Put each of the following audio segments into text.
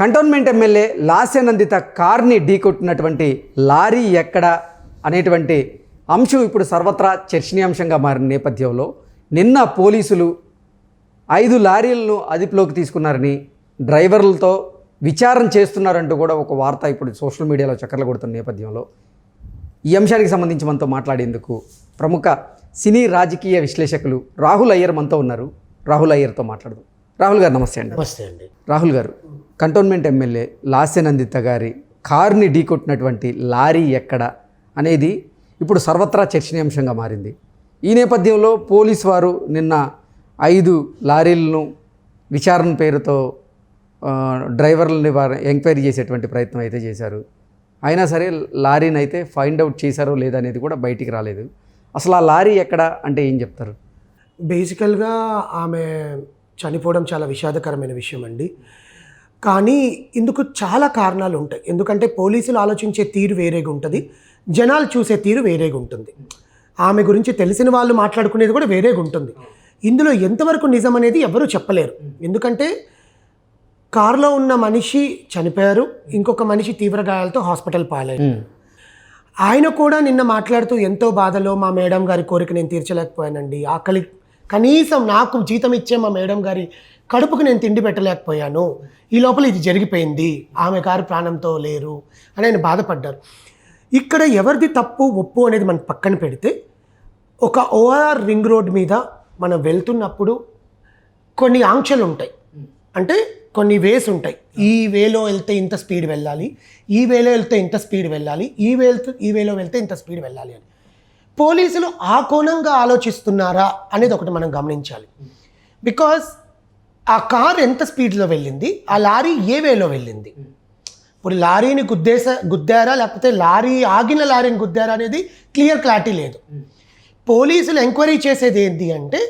Cantonment MLA Lasya Nanditha కార్ని ఢీకొట్టినటువంటి lorry ఎక్కడ అనేటువంటి అంశం ఇప్పుడు సర్వత్రా చర్చనీయాంశంగా మారిన నేపథ్యంలో నిన్న పోలీసులు ఐదు లారీలను అదుపులోకి తీసుకున్నారని డ్రైవర్లతో విచారణ చేస్తున్నారంటూ కూడా ఒక వార్త ఇప్పుడు సోషల్ మీడియాలో చక్కర్లు కొడుతున్న నేపథ్యంలో. ఈ అంశానికి సంబంధించి మనతో మాట్లాడేందుకు ప్రముఖ సినీ రాజకీయ విశ్లేషకులు రాహుల్ అయ్యర్ మనతో ఉన్నారు. రాహుల్ అయ్యర్తో మాట్లాడదాం. రాహుల్ గారు నమస్తే అండి. నమస్తే అండి. రాహుల్ గారు కంటోన్మెంట్ ఎమ్మెల్యే లాస్యనందిత గారి కార్ని ఢీకొట్టినటువంటి లారీ ఎక్కడ అనేది ఇప్పుడు సర్వత్రా చర్చనీయాంశంగా మారింది. ఈ నేపథ్యంలో పోలీస్ వారు నిన్న ఐదు లారీలను విచారణ పేరుతో డ్రైవర్లని వారు ఎంక్వైరీ చేసేటువంటి ప్రయత్నం అయితే చేశారు. అయినా సరే లారీని అయితే ఫైండ్ అవుట్ చేశారో లేదనేది కూడా బయటికి రాలేదు. అసలు ఆ లారీ ఎక్కడ అంటే ఏం చెప్తారు? బేసికల్గా ఆమె చనిపోవడం చాలా విషాదకరమైన విషయం అండి. కానీ ఇందుకు చాలా కారణాలు ఉంటాయి. ఎందుకంటే పోలీసులు ఆలోచించే తీరు వేరేగా ఉంటుంది. జనాలు చూసే తీరు వేరేగా ఉంటుంది. ఆమె గురించి తెలిసిన వాళ్ళు మాట్లాడుకునేది కూడా వేరేగా ఉంటుంది. ఇందులో ఎంతవరకు నిజం అనేది ఎవరూ చెప్పలేరు. ఎందుకంటే కారులో ఉన్న మనిషి చనిపోయారు. ఇంకొక మనిషి తీవ్ర గాయాలతో హాస్పిటల్ పాలయ్యారు. ఆయన కూడా నిన్న మాట్లాడుతూ ఎంతో బాధలో మా మేడం గారి కోరిక నేను తీర్చలేకపోయానండి. ఆకలి కనీసం నాకు జీతం ఇచ్చే మా మేడం గారి కడుపుకు నేను తిండి పెట్టలేకపోయాను. ఈ లోపల ఇది జరిగిపోయింది. ఆమె గారు ప్రాణంతో లేరు అని ఆయన బాధపడ్డారు. ఇక్కడ ఎవరిది తప్పు ఒప్పు అనేది మనం పక్కన పెడితే ఒక ఓఆర్ రింగ్ రోడ్ మీద మనం వెళ్తున్నప్పుడు కొన్ని ఆంక్షలు ఉంటాయి. అంటే కొన్ని వేస్ ఉంటాయి. ఈ వేలో వెళ్తే ఇంత స్పీడ్ వెళ్ళాలి ఈ వేలో వెళ్తే ఇంత స్పీడ్ వెళ్ళాలి ఈ వేల్తో ఈ వేలో వెళ్తే ఇంత స్పీడ్ వెళ్ళాలి అని. పోలీసులు ఆ కోణంగా ఆలోచిస్తున్నారా అనేది ఒకటి మనం గమనించాలి. బికాస్ ఆ కార్ ఎంత స్పీడ్లో వెళ్ళింది ఆ లారీ ఏ వేలో వెళ్ళింది? ఇప్పుడు లారీని గుద్దేస గుద్దారా లేకపోతే లారీ ఆగిన లారీని గుద్దారా అనేది క్లియర్ క్లారిటీ లేదు. పోలీసులు ఎంక్వైరీ చేసేది ఏంటి అంటే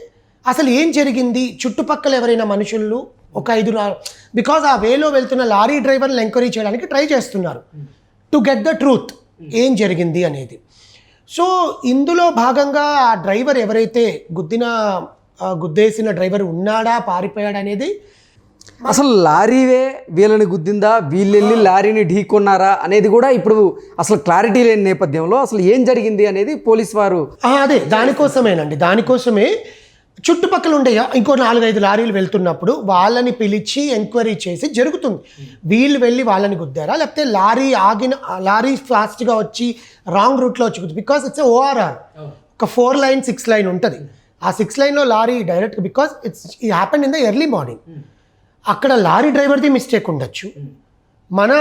అసలు ఏం జరిగింది? చుట్టుపక్కల ఎవరైనా మనుషులు ఒక ఐదు బికాజ్ ఆ వేలో వెళ్తున్న లారీ డ్రైవర్లు ఎంక్వైరీ చేయడానికి ట్రై చేస్తున్నారు. టు గెట్ ద ట్రూత్ ఏం జరిగింది అనేది. సో ఇందులో భాగంగా ఆ డ్రైవర్ ఎవరైతే గుద్దిన గుద్దేసిన డ్రైవర్ ఉన్నాడా పారిపోయాడా అనేది అసలు లారీవే వీళ్ళని గుద్దిందా? వీళ్ళెళ్ళి లారీని ఢీకొన్నారా? అనేది కూడా ఇప్పుడు అసలు క్లారిటీ లేని నేపథ్యంలో అసలు ఏం జరిగింది అనేది పోలీస్ వారు అదే దానికోసమేనండి దానికోసమే చుట్టుపక్కల ఉండే ఇంకో నాలుగైదు లారీలు వెళ్తున్నప్పుడు వాళ్ళని పిలిచి ఎంక్వైరీ చేసి జరుగుతుంది. వీళ్ళు వెళ్ళి వాళ్ళని గుద్దారా? లేకపోతే లారీ ఆగిన లారీ ఫాస్ట్గా వచ్చి రాంగ్ రూట్లో వచ్చి బికాస్ ఇట్స్ ఓఆర్ఆర్. ఒక ఫోర్ లైన్ సిక్స్ లైన్ ఉంటుంది. ఆ సిక్స్ లైన్లో లారీ డైరెక్ట్ బికాస్ ఇట్స్ ఈ happen in the early morning. అక్కడ లారీ డ్రైవర్ది మిస్టేక్ ఉండొచ్చు. మన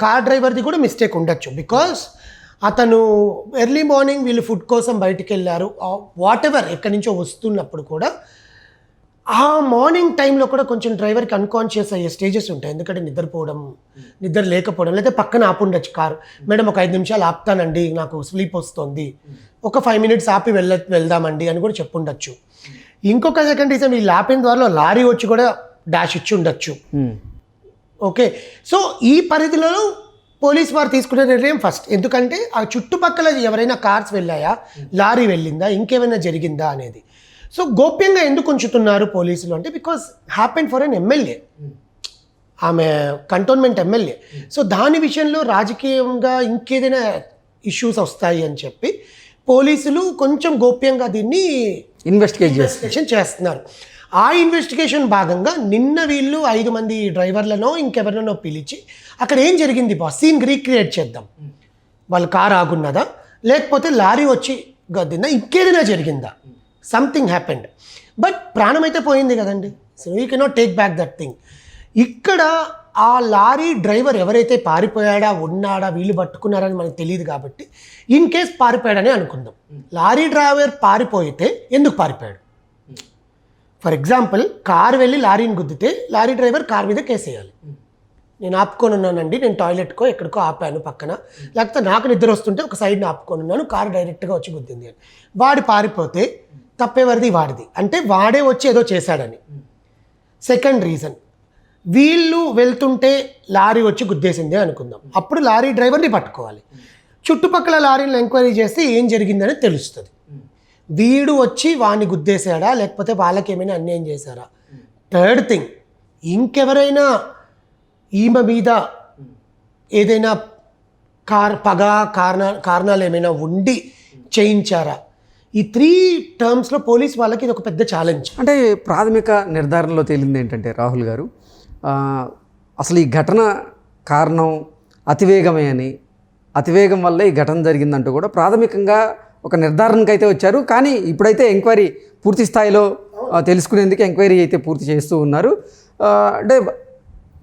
కార్ డ్రైవర్ది కూడా మిస్టేక్ ఉండొచ్చు. బికాస్ అతను ఎర్లీ మార్నింగ్ వీళ్ళు ఫుడ్ కోసం బయటికి వెళ్ళారు వాట్ ఎవర్ ఎక్కడి నుంచో వస్తున్నప్పుడు కూడా ఆ మార్నింగ్ టైంలో కూడా కొంచెం డ్రైవర్కి అన్కాన్షియస్ అయ్యే స్టేజెస్ ఉంటాయి. ఎందుకంటే నిద్రపోవడం నిద్ర లేకపోవడం లేదా పక్కన ఆపుండొచ్చు కారు. మేడం ఒక ఐదు నిమిషాలు ఆపుతానండి నాకు స్లీప్ వస్తుంది. ఒక ఫైవ్ మినిట్స్ ఆపి వెళ్ళ వెళ్దామండి అని కూడా చెప్పుండొచ్చు. ఇంకొక సెకండ్ రీజన్ ఈ ఆపిన ద్వారా లారీ వచ్చి కూడా డాష్ ఇచ్చి ఉండొచ్చు. ఓకే. సో ఈ పరిధిలో పోలీస్ వారు తీసుకునే నిర్ణయం ఫస్ట్ ఎందుకంటే ఆ చుట్టుపక్కల ఎవరైనా కార్స్ వెళ్ళాయా? లారీ వెళ్ళిందా? ఇంకేమైనా జరిగిందా అనేది. సో గోప్యంగా ఎందుకు ఉంచుతున్నారు పోలీసులు అంటే because happen for an MLA ఆమె కంటోన్మెంట్ ఎమ్మెల్యే సో దాని విషయంలో రాజకీయంగా ఇంకేదైనా ఇష్యూస్ వస్తాయి అని చెప్పి పోలీసులు కొంచెం గోప్యంగా దీన్ని ఇన్వెస్టిగేషన్ చేస్తున్నారు. ఆ ఇన్వెస్టిగేషన్ భాగంగా నిన్న వీళ్ళు ఐదు మంది డ్రైవర్లనో ఇంకెవరినో పిలిచి అక్కడ ఏం జరిగింది బాస్ సీన్ రీక్రియేట్ చేద్దాం. వాళ్ళు కార్ ఆగున్నదా? లేకపోతే లారీ వచ్చి గద్దిందా? ఇంకేదైనా జరిగిందా? సంథింగ్ హ్యాపెండ్ బట్ ప్రాణం అయితే పోయింది కదండి. So you cannot take back that thing ఇక్కడ ఆ లారీ డ్రైవర్ ఎవరైతే పారిపోయాడా ఉన్నాడా వీళ్ళు పట్టుకున్నారని మనకు తెలియదు కాబట్టి ఇన్ కేస్ పారిపోయాడని అనుకుందాం. లారీ డ్రైవర్ పారిపోయితే ఎందుకు పారిపోయాడు? ఫర్ ఎగ్జాంపుల్ కార్ వెళ్ళి లారీని గుద్దితే లారీ డ్రైవర్ కార్ మీద కేసేయాలి. నేను ఆపుకొని ఉన్నానండి నేను టాయిలెట్కో ఎక్కడికో ఆపాను పక్కన. లేకపోతే నాకు నిద్ర వస్తుంటే ఒక సైడ్ని ఆపుకొని ఉన్నాను కారు డైరెక్ట్గా వచ్చి గుద్దింది అని. వాడి పారిపోతే తప్పేవరిది వాడిది. అంటే వాడే వచ్చి ఏదో చేశాడని. సెకండ్ రీజన్ వీళ్ళు వెళ్తుంటే లారీ వచ్చి గుద్దేసిందే అనుకుందాం. అప్పుడు లారీ డ్రైవర్ని పట్టుకోవాలి. చుట్టుపక్కల లారీని ఎంక్వైరీ చేస్తే ఏం జరిగిందని తెలుస్తుంది. వీడు వచ్చి వాడిని గుద్దేశాడా? లేకపోతే వాళ్ళకి ఏమైనా అన్యాయం చేశారా? థర్డ్ థింగ్ ఇంకెవరైనా ఈమె మీద ఏదైనా కార్ పగ కారణ కారణాలు ఏమైనా ఉండి చేయించారా? ఈ త్రీ టర్మ్స్లో పోలీస్ వాళ్ళకి ఇది ఒక పెద్ద ఛాలెంజ్. అంటే ప్రాథమిక నిర్ధారణలో తేలింది ఏంటంటే రాహుల్ గారు అసలు ఈ ఘటన కారణం అతివేగమే అని అతివేగం వల్ల ఈ ఘటన జరిగిందంటూ కూడా ప్రాథమికంగా ఒక నిర్ధారణకు అయితే వచ్చారు. కానీ ఇప్పుడైతే ఎంక్వైరీ పూర్తి స్థాయిలో తెలుసుకునేందుకు ఎంక్వైరీ అయితే పూర్తి చేస్తూ ఉన్నారు. అంటే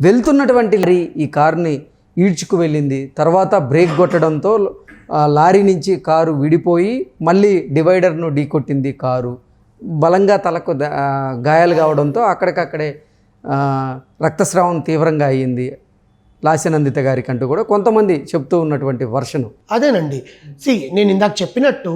వెళ్తున్నటువంటి లారీ ఈ కారుని ఈడ్చుకు వెళ్ళింది. తర్వాత బ్రేక్ కొట్టడంతో లారీ నుంచి కారు విడిపోయి మళ్ళీ డివైడర్ను ఢీకొట్టింది కారు. బలంగా తలకు గాయాలు కావడంతో అక్కడికక్కడే రక్తస్రావం తీవ్రంగా అయ్యింది లాస్యనందిత గారికి అంటూ కూడా కొంతమంది చెప్తూ ఉన్నటువంటి వర్షను. అదేనండి. సి నేను ఇందాక చెప్పినట్టు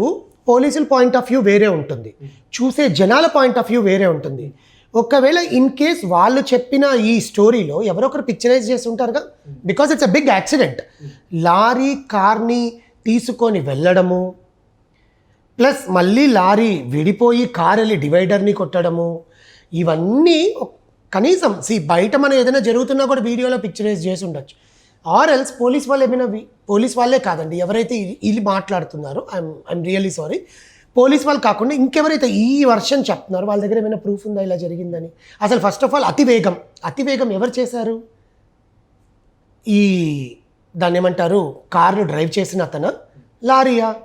పోలీసుల పాయింట్ ఆఫ్ వ్యూ వేరే ఉంటుంది. చూసే జనాల పాయింట్ ఆఫ్ వ్యూ వేరే ఉంటుంది. ఒకవేళ ఇన్ కేస్ వాళ్ళు చెప్పిన ఈ స్టోరీలో ఎవరొకరు పిక్చరైజ్ చేసి ఉంటారుగా because it's a big accident. Lorry కార్ని తీసుకొని వెళ్ళడము ప్లస్ మళ్ళీ లారీ విడిపోయి కార్ వెళ్ళి డివైడర్ని కొట్టడము ఇవన్నీ కనీసం సి బయట మనం ఏదైనా జరుగుతున్నా కూడా వీడియోలో పిక్చరైజ్ చేసి ఉండొచ్చు. ఆర్ ఎల్స్ పోలీస్ వాళ్ళు ఏమైనా పోలీస్ వాళ్ళే కాదండి. ఎవరైతే ఇ- వీళ్ళు మాట్లాడుతున్నారో I'm I'm really sorry police వాళ్ళు కాకుండా ఇంకెవరైతే ఈ వర్షన్ చెప్తున్నారో వాళ్ళ దగ్గర ఏమైనా ప్రూఫ్ ఉందా ఇలా జరిగిందని? అసలు ఫస్ట్ ఆఫ్ ఆల్ అతివేగం అతివేగం ఎవరు చేశారు? ఈ దాన్ని ఏమంటారు కారును డ్రైవ్ చేసిన అతను? లారీయా?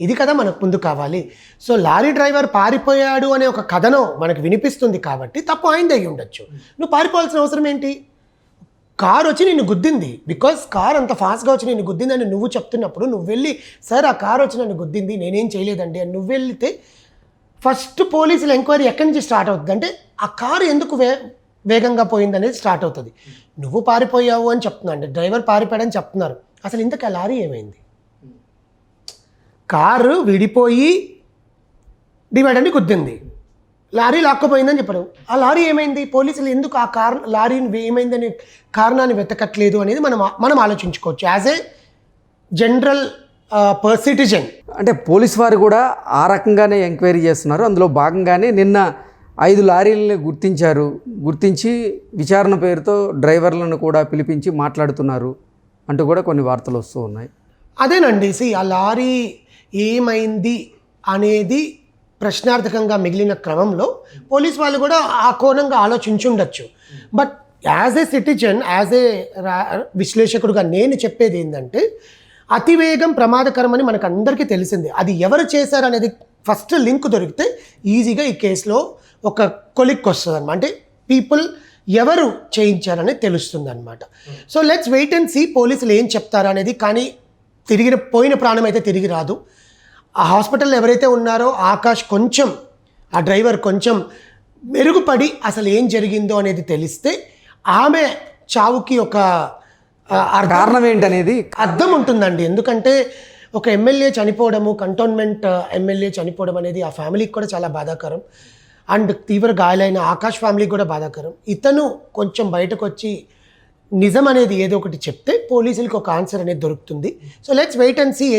ఇది కదా మనకు ముందు కావాలి. సో లారీ డ్రైవర్ పారిపోయాడు అనే ఒక కథనం మనకు వినిపిస్తుంది కాబట్టి తప్పు ఆయనది అయి ఉండొచ్చు. నువ్వు పారిపోవాల్సిన అవసరం ఏంటి? కార్ వచ్చి నిన్ను గుద్దింది. బికాస్ కార్ అంత ఫాస్ట్గా వచ్చి నిన్ను గుద్దిందని నువ్వు చెప్తున్నప్పుడు నువ్వు వెళ్ళి సార్ ఆ కార్ వచ్చి నన్ను గుద్దింది నేనేం చేయలేదండి అని నువ్వు వెళ్తే ఫస్ట్ పోలీసుల ఎంక్వైరీ ఎక్కడి నుంచి స్టార్ట్ అవుతుంది? అంటే ఆ కారు ఎందుకు వే వేగంగా పోయింది అనేది స్టార్ట్ అవుతుంది. నువ్వు పారిపోయావు అని చెప్తున్నాను అంటే డ్రైవర్ పారిపోయాడని చెప్తున్నారు. అసలు ఇంతకు ఆ లారీ ఏమైంది? కారు విడిపోయి డివైడర్ని గుద్దింది. లారీ లాక్కపోయిందని చెప్పారు ఆ లారీ ఏమైంది? పోలీసులు ఎందుకు ఆ కార్ లారీని ఏమైందని కారణాన్ని వెతకట్లేదు అనేది మనం మనం ఆలోచించుకోవచ్చు. As a general per citizen. అంటే పోలీస్ వారు కూడా ఆ రకంగానే ఎంక్వైరీ చేస్తున్నారు. అందులో భాగంగానే నిన్న ఐదు లారీలను గుర్తించారు. గుర్తించి విచారణ పేరుతో డ్రైవర్లను కూడా పిలిపించి మాట్లాడుతున్నారు అంటూ కూడా కొన్ని వార్తలు వస్తూ ఉన్నాయి. అదేనండి. సి ఆ లారీ ఏమైంది అనేది ప్రశ్నార్థకంగా మిగిలిన క్రమంలో పోలీస్ వాళ్ళు కూడా ఆ కోణంగా ఆలోచించుండొచ్చు. But as a citizen as a విశ్లేషకుడుగా నేను చెప్పేది ఏంటంటే అతివేగం ప్రమాదకరమని మనకు అందరికీ తెలిసిందే. అది ఎవరు చేశారు అనేది ఫస్ట్ లింక్ దొరికితే ఈజీగా ఈ కేసులో ఒక కొలిక్ వస్తుంది అనమాట అంటే పీపుల్ ఎవరు చేయించారనేది తెలుస్తుంది అనమాట so let's wait and see పోలీసులు ఏం చెప్తారనేది. కానీ తిరిగిన పోయిన ప్రాణం అయితే తిరిగి రాదు. ఆ హాస్పిటల్లో ఎవరైతే ఉన్నారో ఆకాష్ కొంచెం ఆ డ్రైవర్ కొంచెం మెరుగుపడి అసలు ఏం జరిగిందో అనేది తెలిస్తే ఆమె చావుకి ఒక కారణం ఏంటనేది? అర్థం ఉంటుందండి. ఎందుకంటే ఒక ఎమ్మెల్యే చనిపోవడము కంటోన్మెంట్ ఎమ్మెల్యే చనిపోవడం అనేది ఆ ఫ్యామిలీకి కూడా చాలా బాధాకరం. అండ్ తీవ్ర గాయాలైన ఆకాష్ ఫ్యామిలీకి కూడా బాధాకరం. ఇతను కొంచెం బయటకు వచ్చి నిజం అనేది ఏదో ఒకటి చెప్తే పోలీసులకు ఒక ఆన్సర్ అనేది దొరుకుతుంది. So let's wait and see ఏం